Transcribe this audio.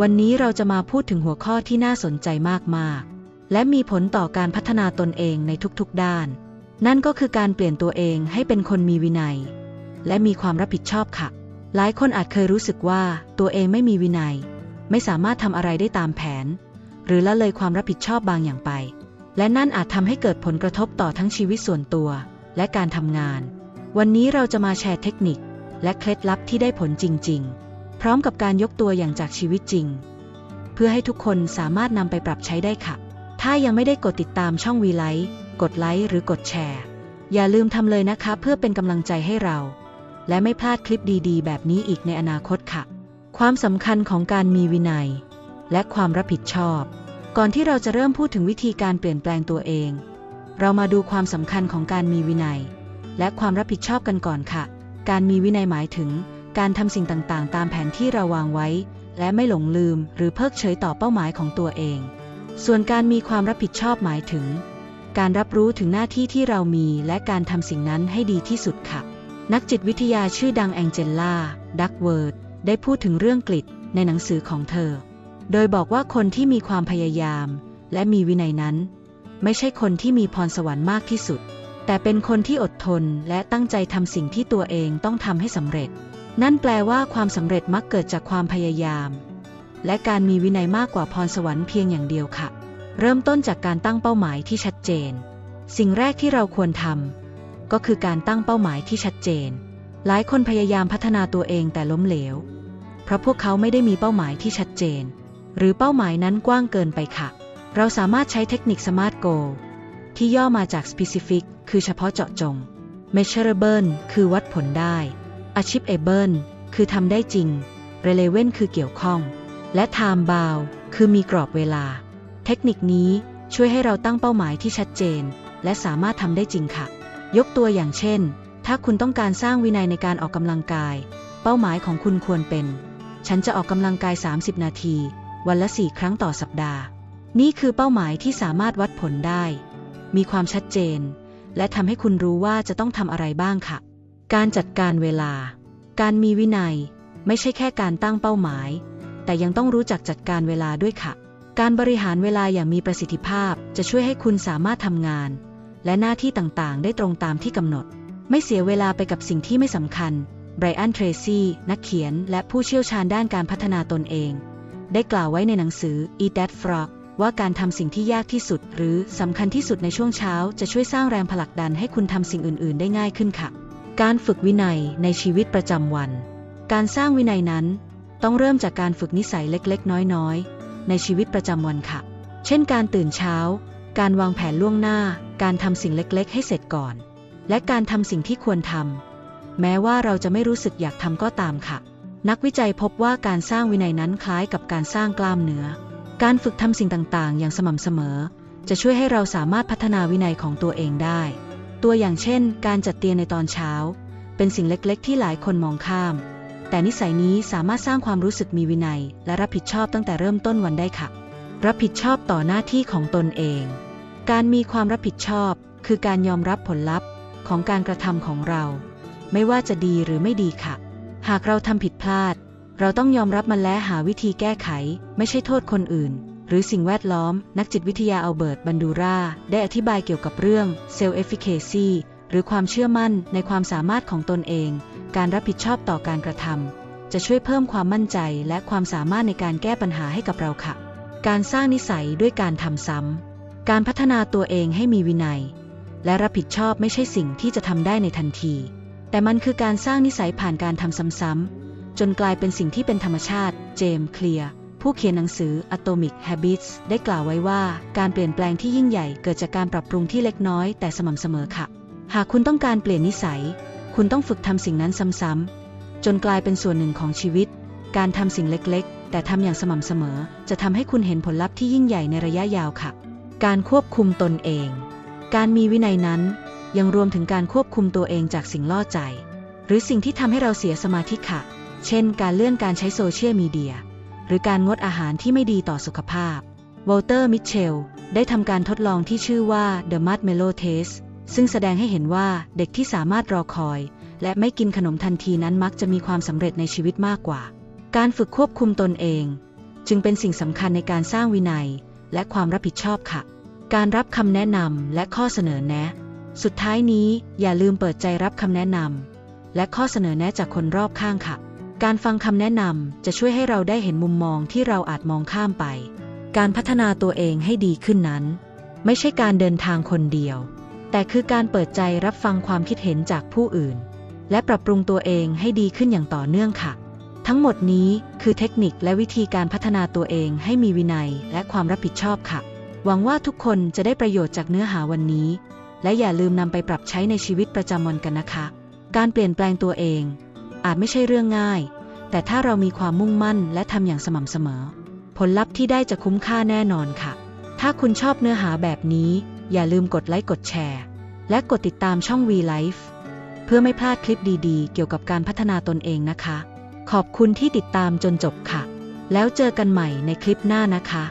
วันนี้เราจะมาพูดถึงหัวข้อที่น่าสนใจมากๆ และมีผลต่อการพัฒนาตนเองในทุกๆด้าน นั่นก็คือการเปลี่ยนตัวเองให้เป็นคนมีวินัย และมีความรับผิดชอบค่ะ หลายคนอาจเคยรู้สึกว่าตัวเองไม่มีวินัย ไม่สามารถทำอะไรได้ตามแผน หรือละเลยความรับผิดชอบบางอย่างไป และนั่นอาจทำให้เกิดผลกระทบต่อทั้งชีวิตส่วนตัว และการทำงาน วันนี้เราจะมาแชร์เทคนิค และเคล็ดลับที่ได้ผลจริง ๆ ร้อมกับการยกตัวอย่างจากชีวิตจริง เพื่อให้ทุกคนสามารถนำไปปรับใช้ได้ค่ะ ถ้ายังไม่ได้กดติดตามช่องวีไลท์กดไลค์หรือกดแชร์ อย่าลืมทำเลยนะคะ เพื่อเป็นกำลังใจให้เรา และไม่พลาดคลิปดีๆ แบบนี้อีกในอนาคตค่ะ ความสำคัญของการมีวินัย และความรับผิดชอบ ก่อนที่เราจะเริ่มพูดถึงวิธีการเปลี่ยนแปลงตัวเอง เรามาดูความสำคัญของการมีวินัย และความรับผิดชอบกันก่อนค่ะ การมีวินัยหมายถึง การทำสิ่งต่างๆ ตามแผนที่เราวางไว้ และไม่หลงลืมหรือเพิกเฉยต่อเป้าหมายของตัวเอง ส่วนการมีความรับผิดชอบหมายถึง การรับรู้ถึงหน้าที่ที่เรามี และการทำสิ่งนั้นให้ดีที่สุดค่ะ นักจิตวิทยาชื่อดังแองเจล่า ดักเวิร์ด ได้พูดถึงเรื่องกลิดในหนังสือของเธอ โดยบอกว่าคนที่มีความพยายาม และมีวินัยนั้น ไม่ใช่คนที่มีพรสวรรค์มากที่สุด แต่เป็นคนที่อดทนและตั้งใจทำสิ่งที่ตัวเองต้องทำให้สำเร็จ นั่นแปลว่าความสำเร็จมักเกิดจากความพยายาม และการมีวินัยมากกว่าพรสวรรค์เพียงอย่างเดียวค่ะ เริ่มต้นจากการตั้งเป้าหมายที่ชัดเจน สิ่งแรกที่เราควรทำก็คือการตั้งเป้าหมายที่ชัดเจน หลายคนพยายามพัฒนาตัวเองแต่ล้มเหลว เพราะพวกเขาไม่ได้มีเป้าหมายที่ชัดเจน หรือเป้าหมายนั้นกว้างเกินไปค่ะ เราสามารถใช้เทคนิค SMART Goal ที่ย่อมาจาก Specific คือเฉพาะเจาะจง Measurable คือวัดผลได้ Achievable คือทำได้จริง Relevant คือเกี่ยวข้อง และ Time Bound คือมีกรอบเวลา เทคนิคนี้ช่วยให้เราตั้งเป้าหมายที่ชัดเจน และสามารถทำได้จริงค่ะ ยกตัวอย่างเช่น ถ้าคุณต้องการสร้างวินัยในการออกกำลังกาย เป้าหมายของคุณควรเป็น ฉันจะออกกำลังกาย 30 นาที วันละ 4 ครั้งต่อสัปดาห์ นี่คือเป้าหมายที่สามารถวัดผลได้ มีความชัดเจน และทำให้คุณรู้ว่าจะต้องทำอะไรบ้างค่ะ การจัดการเวลา การมีวินัย ไม่ใช่แค่การตั้งเป้าหมาย แต่ยังต้องรู้จักจัดการเวลาด้วยค่ะ การบริหารเวลาอย่างมีประสิทธิภาพจะช่วยให้คุณสามารถทำงาน และหน้าที่ต่างๆ ได้ตรงตามที่กำหนด ไม่เสียเวลาไปกับสิ่งที่ไม่สำคัญไบรอันเทรซี่นักเขียนและผู้เชี่ยวชาญด้านการพัฒนาตนเอง ได้กล่าวไว้ในหนังสือ Eat That Frog ว่าการทำสิ่งที่ยากที่สุด หรือสำคัญที่สุดในช่วงเช้า จะช่วยสร้างแรงผลักดันให้คุณทำสิ่งอื่น ๆ ได้ง่ายขึ้นค่ะ การฝึกวินัยในชีวิตประจำวัน การสร้างวินัยนั้น ต้องเริ่มจากการฝึกนิสัยเล็กๆ น้อยๆ ในชีวิตประจำวันค่ะ เช่น การตื่นเช้า การวางแผนล่วงหน้า การทำสิ่งเล็กๆ ให้เสร็จก่อน และการทำสิ่งที่ควรทำ แม้ว่าเราจะไม่รู้สึกอยากทำก็ตามค่ะ นักวิจัยพบว่าการสร้างวินัยนั้นคล้ายกับการสร้างกล้ามเนื้อ การฝึกทำสิ่งต่างๆ อย่างสม่ำเสมอ จะช่วยให้เราสามารถพัฒนาวินัยของตัวเองได้ ตัวอย่างเช่น การจัดเตียงในตอนเช้า เป็นสิ่งเล็กๆ ที่หลายคนมองข้าม แต่นิสัยนี้สามารถสร้างความรู้สึกมีวินัย และรับผิดชอบตั้งแต่เริ่มต้นวันได้ค่ะ รับผิดชอบต่อหน้าที่ของตนเอง การมีความรับผิดชอบ คือการยอมรับผลลัพธ์ของการกระทำของเรา ไม่ว่าจะดีหรือไม่ดีค่ะ หากเราทำผิดพลาด เราต้องยอมรับมันและหาวิธีแก้ไข ไม่ใช่โทษคนอื่น หรือสิ่งแวดล้อม นักจิตวิทยาอัลเบิร์ต บันดูราได้อธิบายเกี่ยวกับเรื่องเซลล์เอฟฟิเคซีหรือความเชื่อมั่นในความสามารถของตนเอง การรับผิดชอบต่อการกระทำจะช่วยเพิ่มความมั่นใจและความสามารถในการแก้ปัญหาให้กับเราค่ะ การสร้างนิสัยด้วยการทำซ้ำการพัฒนาตัวเองให้มีวินัย และรับผิดชอบไม่ใช่สิ่งที่จะทำได้ในทันที แต่มันคือการสร้างนิสัยผ่านการทำซ้ำๆจนกลายเป็นสิ่งที่เป็นธรรมชาติ เจมส์เคลียร์ ผู้เขียนหนังสือ Atomic Habits ได้กล่าวไว้ว่า การเปลี่ยนแปลงที่ยิ่งใหญ่เกิดจากการปรับปรุงที่เล็กน้อยแต่สม่ำเสมอค่ะ หากคุณต้องการเปลี่ยนนิสัย คุณต้องฝึกทำสิ่งนั้นซ้ำๆจนกลายเป็นส่วนหนึ่งของชีวิต การทำสิ่งเล็กๆ แต่ทำอย่างสม่ำเสมอ จะทำให้คุณเห็นผลลัพธ์ที่ยิ่งใหญ่ในระยะยาวค่ะ การควบคุมตนเอง การมีวินัยนั้น ยังรวมถึงการควบคุมตัวเองจากสิ่งล่อใจ หรือสิ่งที่ทำให้เราเสียสมาธิค่ะ เช่น การเลื่อนการใช้โซเชียลมีเดีย หรือการงดอาหารที่ไม่ดีต่อสุขภาพ วอลเตอร์ มิเชล ได้ทำการทดลองที่ชื่อว่า The Marshmallow Test ซึ่งแสดงให้เห็นว่าเด็กที่สามารถรอคอย และไม่กินขนมทันทีนั้นมักจะมีความสำเร็จในชีวิตมากกว่า การฝึกควบคุมตนเอง จึงเป็นสิ่งสำคัญในการสร้างวินัย และความรับผิดชอบค่ะ การรับคำแนะนำและข้อเสนอแนะ สุดท้ายนี้อย่าลืมเปิดใจรับคำแนะนำและข้อเสนอแนะจากคนรอบข้างค่ะ การฟังคำแนะนำจะช่วยให้เราได้เห็นมุมมองที่เราอาจมองข้ามไป การพัฒนาตัวเองให้ดีขึ้นนั้น ไม่ใช่การเดินทางคนเดียว แต่คือการเปิดใจรับฟังความคิดเห็นจากผู้อื่น และปรับปรุงตัวเองให้ดีขึ้นอย่างต่อเนื่องค่ะ ทั้งหมดนี้คือเทคนิคและวิธีการพัฒนาตัวเองให้มีวินัยและความรับผิดชอบค่ะ หวังว่าทุกคนจะได้ประโยชน์จากเนื้อหาวันนี้ และอย่าลืมนำไปปรับใช้ในชีวิตประจำวันกันนะคะ การเปลี่ยนแปลงตัวเอง อาจไม่ใช่เรื่องง่าย แต่ถ้าเรามีความมุ่งมั่นและทำอย่างสม่ำเสมอ ผลลัพธ์ที่ได้จะคุ้มค่าแน่นอนค่ะ ถ้าคุณชอบเนื้อหาแบบนี้ อย่าลืมกดไลค์กดแชร์ และกดติดตามช่อง V Life เพื่อไม่พลาดคลิปดีๆ เกี่ยวกับการพัฒนาตนเองนะคะ ขอบคุณที่ติดตามจนจบค่ะ แล้วเจอกันใหม่ในคลิปหน้านะคะ